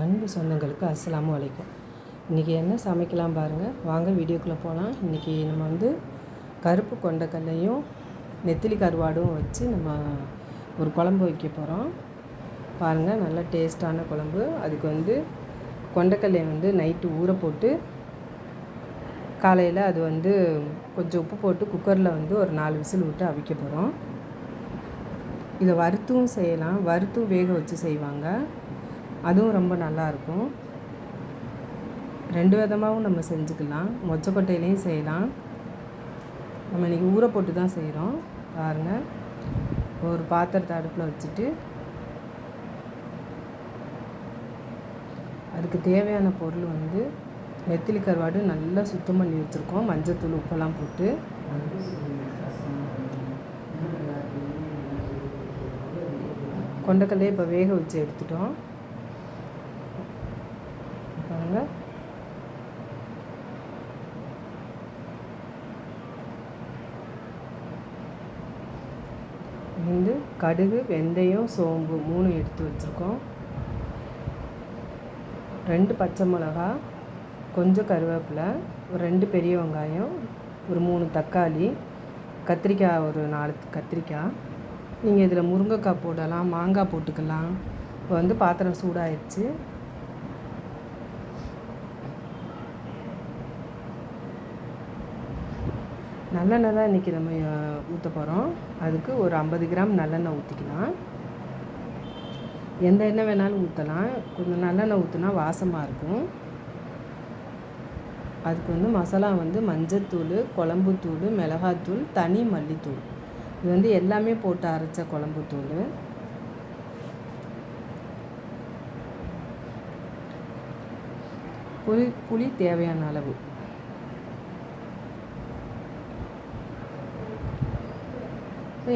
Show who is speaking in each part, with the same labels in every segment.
Speaker 1: அன்பு சொந்தங்களுக்கு அஸ்ஸலாமு வலைக்கும் இன்றைக்கி என்ன சமைக்கலாம் பாருங்கள் வாங்க வீடியோக்குள்ளே போகலாம் இன்றைக்கி நம்ம வந்து கருப்பு கொண்டக்கல்லையும் நெத்திலி கருவாடும் வச்சு நம்ம ஒரு குழம்பு வைக்க போகிறோம் பாருங்கள் நல்ல டேஸ்ட்டான குழம்பு. அதுக்கு வந்து கொண்டக்கல்லையை வந்து நைட்டு ஊற போட்டு காலையில் அது வந்து கொஞ்சம் உப்பு போட்டு குக்கரில் வந்து ஒரு நாலு விசில் விட்டு அவிக்க போகிறோம் இதை வறுத்தும் செய்யலாம். வறுத்தும் வேக வச்சு செய்வாங்க. அதுவும் ரொம்ப நல்லாயிருக்கும். ரெண்டு விதமாகவும் நம்ம செஞ்சுக்கலாம். மொச்சக்கொட்டையிலையும் செய்யலாம். நம்ம இன்றைக்கி ஊற போட்டு தான் செய்கிறோம் பாருங்கள் ஒரு பாத்திரத்தை அடுப்பில் வச்சுட்டு அதுக்கு தேவையான பொருள் வந்து நெத்திலி கருவாடு நல்லா சுத்தம் பண்ணி வச்சுருக்கோம். மஞ்சத்தூள் உப்பெல்லாம் போட்டு. கொண்டக்கல்லையே இப்போ வேக வச்சு எடுத்துட்டோம் பாருங்கள் வந்து கடுகு வெந்தயம் சோம்பு மூணு எடுத்து வச்சுருக்கோம். ரெண்டு பச்சை மிளகா கொஞ்சம் கருவேப்பிலை ஒரு ரெண்டு பெரிய வெங்காயம் ஒரு மூணு தக்காளி கத்திரிக்காய் ஒரு நாலு கத்திரிக்காய். நீங்கள் இதில் முருங்கைக்காய் போடலாம் மாங்காய் போட்டுக்கலாம். இப்போ வந்து பாத்திரம் சூடாயிடுச்சு. நல்லெண்ணெய் தான் இன்றைக்கி நம்ம ஊற்ற போகிறோம் அதுக்கு ஒரு ஐம்பது கிராம் நல்லெண்ணெய் ஊற்றிக்கலாம் எந்த எண்ணெய் வேணாலும் ஊற்றலாம் கொஞ்சம் நல்லெண்ணெய் ஊற்றினா வாசமாக இருக்கும். அதுக்கு வந்து மசாலா வந்து மஞ்சத்தூள் குழம்புத்தூள் மிளகாத்தூள் தனி மல்லித்தூள். இது வந்து எல்லாமே போட்டு அரைச்ச குழம்புத்தூள். புளி புளி தேவையான அளவு.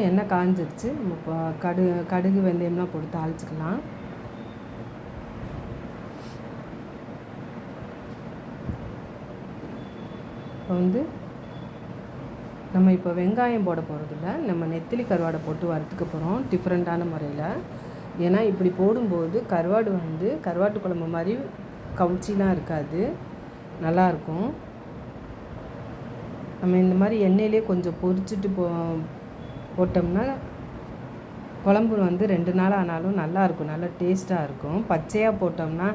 Speaker 1: எண்ணெய் காஞ்சிருச்சு. இப்போ கடுகு கடுகு வெந்தயம்லாம் போட்டு தாளிச்சிக்கலாம். இப்போ வந்து நம்ம இப்போ வெங்காயம் போட போகிறதில்ல நம்ம நெத்திலி கருவாடை போட்டு வறுத்துக்க போகிறோம் டிஃப்ரெண்ட்டான முறையில். ஏன்னா இப்படி போடும்போது கருவாடு வந்து கருவாட்டு குழம்பு மாதிரி கவுச்சிலாம் இருக்காது. நல்லாயிருக்கும் நம்ம இந்த மாதிரி எண்ணெயிலே கொஞ்சம் பொரிச்சிட்டு போ போட்டோம்னா குழம்பு வந்து ரெண்டு நாள் ஆனாலும் நல்லாயிருக்கும் நல்லா டேஸ்ட்டாக இருக்கும். பச்சையாக போட்டோம்னா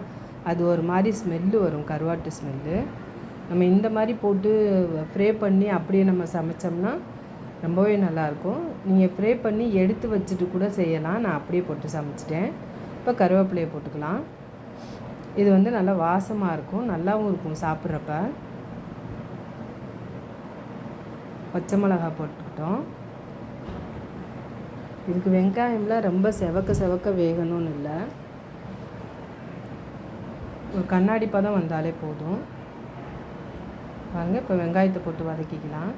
Speaker 1: அது ஒரு மாதிரி ஸ்மெல்லு வரும் கருவாட்டு ஸ்மெல்லு நம்ம இந்த மாதிரி போட்டு ஃப்ரே பண்ணி அப்படியே நம்ம சமைச்சோம்னா ரொம்பவே நல்லாயிருக்கும். நீங்கள் ஃப்ரே பண்ணி எடுத்து வச்சுட்டு கூட செய்யலாம். நான் அப்படியே போட்டு சமைச்சிட்டேன். இப்போ கருவேப்பிலையை போட்டுக்கலாம். இது வந்து நல்லா வாசமாக இருக்கும் நல்லாவும் இருக்கும் சாப்பிட்றப்ப. பச்சை மிளகா போட்டுக்கிட்டோம். இதுக்கு வெங்காயம்லாம் ரொம்ப செவக்க செவக்க வேகணும்னு இல்லை. ஒரு கண்ணாடி பதம் வந்தாலே போதும். பாருங்கள் இப்போ வெங்காயத்தை போட்டு வதக்கிக்கலாம்.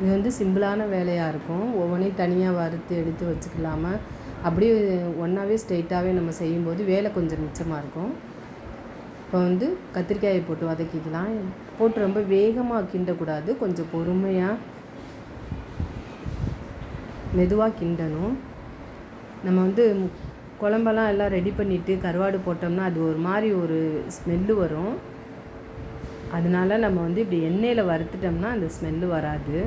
Speaker 1: இது வந்து சிம்பிளான வேலையாக இருக்கும். ஒவ்வொன்றையும் தனியாக வறுத்து எடுத்து வச்சுக்கலாமல் அப்படியே ஒன்றாவே ஸ்ட்ரெயிட்டாகவே நம்ம செய்யும்போது வேலை கொஞ்சம் மிச்சமாக இருக்கும். இப்போ வந்து கத்திரிக்காயை போட்டு வதக்கிக்கலாம். போட்டு ரொம்ப வேகமாக கிண்டக்கூடாது. கொஞ்சம் பொறுமையாக மெதுவாக கிண்டணும். நம்ம வந்து குழம்பெல்லாம் எல்லாம் ரெடி பண்ணிவிட்டு கருவாடு போட்டோம்னா அது ஒரு மாதிரி ஒரு ஸ்மெல்லு வரும். அதனால நம்ம வந்து இப்படி எண்ணெயில் வறுத்துட்டோம்னா அந்த ஸ்மெல்லு வராது.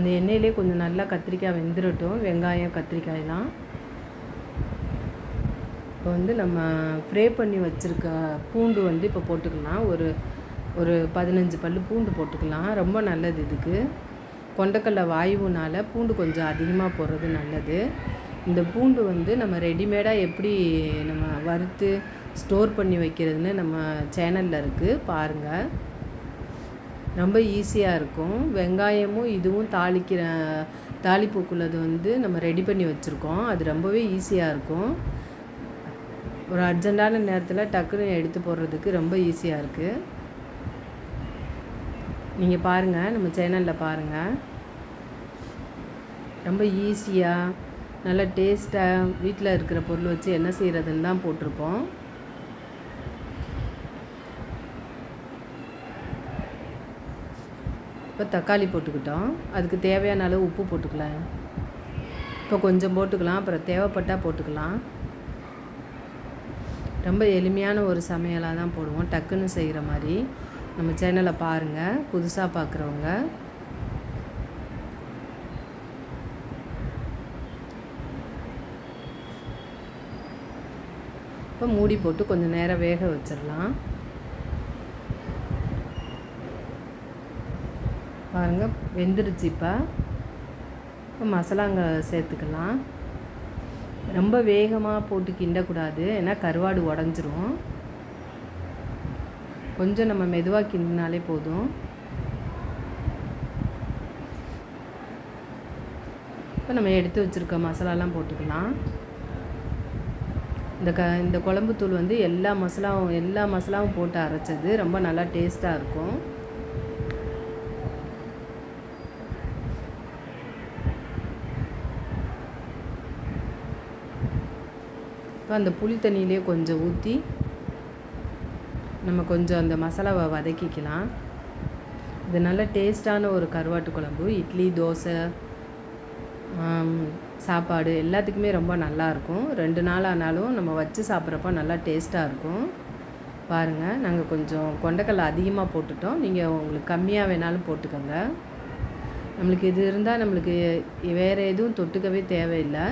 Speaker 1: அந்த எண்ணெயிலே கொஞ்சம் நல்லா கத்திரிக்காய் வெந்துடட்டும் வெங்காயம் கத்திரிக்காயெலாம். இப்போ வந்து நம்ம ஃப்ரே பண்ணி வச்சுருக்க பூண்டு வந்து இப்போ போட்டுக்கலாம். ஒரு ஒரு பதினஞ்சு பல் பூண்டு போட்டுக்கலாம். ரொம்ப நல்லது இதுக்கு. கொண்டக்கடல வாயுனால் பூண்டு கொஞ்சம் அதிகமாக போடுறது நல்லது. இந்த பூண்டு வந்து நம்ம ரெடிமேடாக எப்படி நம்ம வறுத்து ஸ்டோர் பண்ணி வைக்கிறதுன்னு நம்ம சேனலில் இருக்குது பாருங்கள் ரொம்ப ஈஸியாக இருக்கும். வெங்காயமும் இதுவும் தாளிக்கிற தாளிப்புக்குள்ளது வந்து நம்ம ரெடி பண்ணி வச்சுருக்கோம். அது ரொம்பவே ஈஸியாக இருக்கும். ஒரு அர்ஜெண்ட்டான நேரத்தில் டக்குன்னு எடுத்து போடுறதுக்கு ரொம்ப ஈஸியாக இருக்குது நீங்கள் பாருங்கள் நம்ம சேனலில் பாருங்கள் ரொம்ப ஈஸியாக நல்லா டேஸ்ட்டாக வீட்டில் இருக்கிற பொருள் வச்சு என்ன செய்கிறதுன்னு தான் போட்டிருப்போம். இப்போ தக்காளி போட்டுக்கிட்டோம். அதுக்கு தேவையான அளவு உப்பு போட்டுக்கலாம். இப்போ கொஞ்சம் போட்டுக்கலாம். அப்புறம் தேவைப்பட்டால் போட்டுக்கலாம். ரொம்ப எளிமையான ஒரு சமையலாக தான் போடுவோம். டக்குன்னு செய்கிற மாதிரி. நம்ம சேனலை பாருங்கள் புதுசாக பார்க்குறவங்க இப்போ மூடி போட்டு கொஞ்சம் நேரம் வேக வச்சிடலாம். பாருங்கள் வெந்துடுச்சு இப்போ. இப்போ மசாலாங்க சேர்த்துக்கலாம். ரொம்ப வேகமாக போட்டு கிண்டக்கூடாது ஏன்னா கருவாடு உடஞ்சிரும். கொஞ்சம் நம்ம மெதுவாக கிண்டினாலே போதும். இப்போ நம்ம எடுத்து வச்சுருக்க மசாலாலாம் போட்டுக்கலாம். இந்த க இந்த குழம்பு தூள் வந்து எல்லா மசாலாவும் எல்லா மசாலாவும் போட்டு அரைச்சது ரொம்ப நல்லா டேஸ்ட்டாக இருக்கும். இப்போ அந்த புளி தண்ணியிலே கொஞ்சம் ஊற்றி நம்ம கொஞ்சம் அந்த மசாலாவை வதக்கிக்கலாம். இது நல்ல டேஸ்ட்டான ஒரு கருவாட்டு குழம்பு இட்லி தோசை சாப்பாடு எல்லாத்துக்குமே ரொம்ப நல்லாயிருக்கும் ரெண்டு நாள் ஆனாலும் நம்ம வச்சு சாப்பிட்றப்ப நல்லா டேஸ்ட்டாக இருக்கும். பாருங்கள் நாங்கள் கொஞ்சம் கொண்டக்கடலை அதிகமாக போட்டுட்டோம். நீங்கள் உங்களுக்கு கம்மியாக வேணாலும் போட்டுக்கோங்க. நம்மளுக்கு இது இருந்தால் நம்மளுக்கு வேறு எதுவும் தொட்டுக்கவே தேவையில்லை.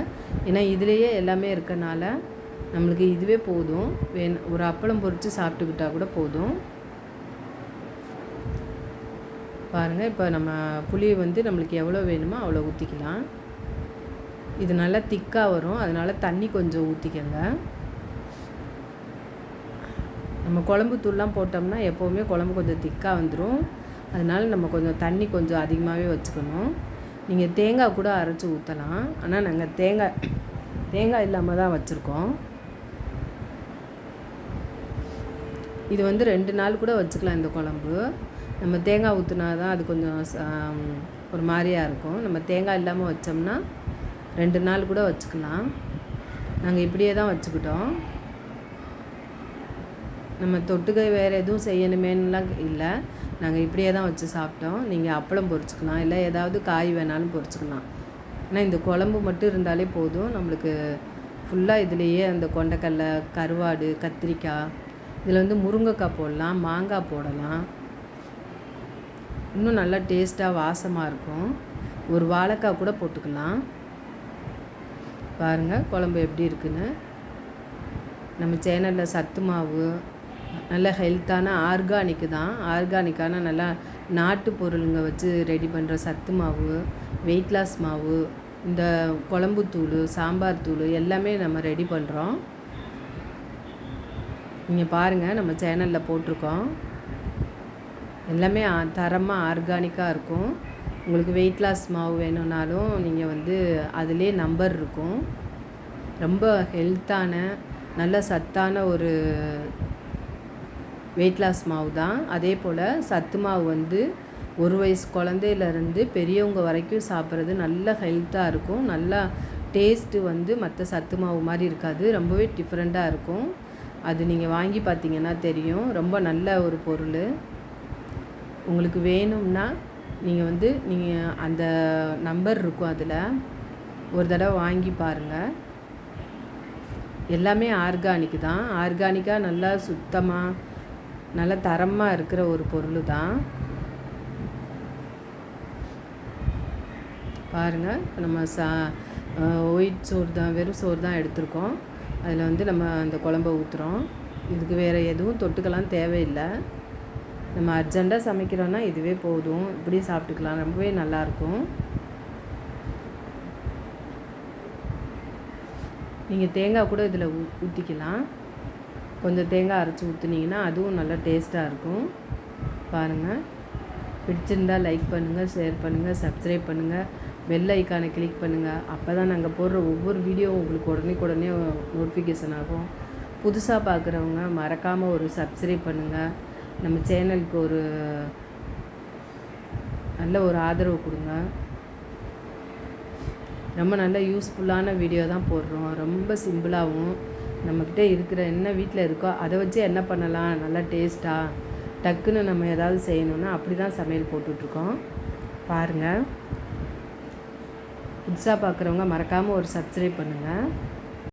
Speaker 1: ஏன்னா இதுலேயே எல்லாமே இருக்கனால நம்மளுக்கு இதுவே போதும். வேண் ஒரு அப்பளம் பொறித்து சாப்பிட்டுக்கிட்டா கூட போதும். பாருங்கள் இப்போ நம்ம புளியை வந்து நம்மளுக்கு எவ்வளோ வேணுமோ அவ்வளோ ஊற்றிக்கலாம் இது நல்லா திக்காக வரும். அதனால் தண்ணி கொஞ்சம் ஊற்றிக்கங்க நம்ம குழம்பு தூள்லாம் போட்டோம்னா எப்போவுமே குழம்பு கொஞ்சம் திக்காக வந்துடும் அதனால் நம்ம கொஞ்சம் தண்ணி கொஞ்சம் அதிகமாகவே வச்சுக்கணும். நீங்கள் தேங்காய் கூட அரைச்சி ஊற்றலாம் ஆனால் நாங்கள் தேங்காய் தேங்காய் இல்லாமல் தான் வச்சுருக்கோம். இது வந்து ரெண்டு நாள் கூட வச்சுக்கலாம் இந்த குழம்பு. நம்ம தேங்காய் ஊற்றுனா தான் அது கொஞ்சம் ஒரு மாதிரியாக இருக்கும். நம்ம தேங்காய் இல்லாமல் வச்சோம்னா ரெண்டு நாள் கூட வச்சுக்கலாம். நாங்கள் இப்படியே தான் வச்சுக்கிட்டோம். நம்ம தொட்டுக்க வேறு எதுவும் செய்யணுமேனுலாம் இல்லை. நாங்கள் இப்படியே தான் வச்சு சாப்பிட்டோம். நீங்கள் அப்பளம் பொரிச்சுக்கலாம். இல்லை ஏதாவது காய் வேணாலும் பொரிச்சுக்கலாம். ஆனால் இந்த குழம்பு மட்டும் இருந்தாலே போதும். நம்மளுக்கு ஃபுல்லாக இதுலேயே அந்த கொண்டக்கடலை கருவாடு கத்திரிக்காய் இதில் வந்து முருங்கைக்காய் போடலாம் மாங்காய் போடலாம். இன்னும் நல்லா டேஸ்ட்டாக வாசமாக இருக்கும். ஒரு வாழைக்காய் கூட போட்டுக்கலாம். பாருங்கள் குழம்பு எப்படி இருக்குன்னு. நம்ம சேனலில் சத்து மாவு நல்ல ஹெல்த்தான ஆர்கானிக்கு தான். ஆர்கானிக்கான நல்லா நாட்டு பொருளுங்க வச்சு ரெடி பண்ணுற சத்து மாவு வெயிட் லாஸ் மாவு இந்த குழம்பு தூள் சாம்பார் தூள் எல்லாமே நம்ம ரெடி பண்ணுறோம் நீங்கள் பாருங்கள் நம்ம சேனலில் போட்டிருக்கோம். எல்லாமே தரமாக ஆர்கானிக்காக இருக்கும். உங்களுக்கு வெயிட் லாஸ் மாவு வேணும்னாலும் நீங்கள் வந்து அதிலே நம்பர் இருக்கும். ரொம்ப ஹெல்த்தான நல்ல சத்தான ஒரு வெயிட் லாஸ் மாவு தான். அதே போல் சத்து மாவு வந்து ஒரு வயசு குழந்தையிலேருந்து பெரியவங்க வரைக்கும் சாப்பிட்றது நல்ல ஹெல்த்தாக இருக்கும். நல்லா டேஸ்ட்டு வந்து மற்ற சத்து மாவு மாதிரி இருக்காது. ரொம்பவே டிஃப்ரெண்ட்டாக இருக்கும். அது நீங்கள் வாங்கி பார்த்தீங்கன்னா தெரியும். ரொம்ப நல்ல ஒரு பொருள். உங்களுக்கு வேணும்னா நீங்கள் வந்து நீங்கள் அந்த நம்பர் இருக்கும் அதில். ஒரு தடவை வாங்கி பாருங்கள் எல்லாமே ஆர்கானிக் தான். ஆர்கானிக்காக நல்லா சுத்தமாக நல்ல தரமாக இருக்கிற ஒரு பொருள் தான். பாருங்கள் நம்ம சா ஒயிட் சோறு தான் வெறும் சோறு தான் எடுத்திருக்கோம். அதில் வந்து நம்ம அந்த குழம்ப ஊற்றுறோம் இதுக்கு வேறு எதுவும் தொட்டுக்கலாம் தேவையில்லை. நம்ம அர்ஜெண்ட்டாக சமைக்கிறோன்னா இதுவே போதும். இப்படியே சாப்பிட்டுக்கலாம். ரொம்பவே நல்லாயிருக்கும். நீங்கள் தேங்காய் கூட இதில் ஊ ஊற்றிக்கலாம் கொஞ்சம் தேங்காய் அரைச்சி ஊற்றுனீங்கன்னா அதுவும் நல்லா டேஸ்ட்டாக இருக்கும். பாருங்கள் பிடிச்சிருந்தால் லைக் பண்ணுங்கள் ஷேர் பண்ணுங்கள் சப்ஸ்கிரைப் பண்ணுங்கள் பெல் ஐக்கானை கிளிக் பண்ணுங்கள் அப்போ தான் நாங்கள் போடுற ஒவ்வொரு வீடியோ உங்களுக்கு உடனே உடனே நோட்டிஃபிகேஷன் ஆகும். புதுசாக பார்க்குறவங்க மறக்காமல் ஒரு சப்ஸ்கிரைப் பண்ணுங்கள் நம்ம சேனலுக்கு ஒரு நல்ல ஒரு ஆதரவு கொடுங்க. ரொம்ப நல்ல யூஸ்ஃபுல்லான வீடியோ தான் போடுறோம். ரொம்ப சிம்பிளாகவும் நம்மக்கிட்ட இருக்கிற என்ன வீட்டில் இருக்கோ அதை வச்சு என்ன பண்ணலாம்? நல்லா டேஸ்ட்டாக டக்குன்னு நம்ம ஏதாவது செய்யணுன்னா அப்படி தான் சமையல் போட்டுட்ருக்கோம் பாருங்கள் புதுசாக பார்க்குறவங்க மறக்காமல் ஒரு சப்ஸ்கிரைப் பண்ணுங்கள்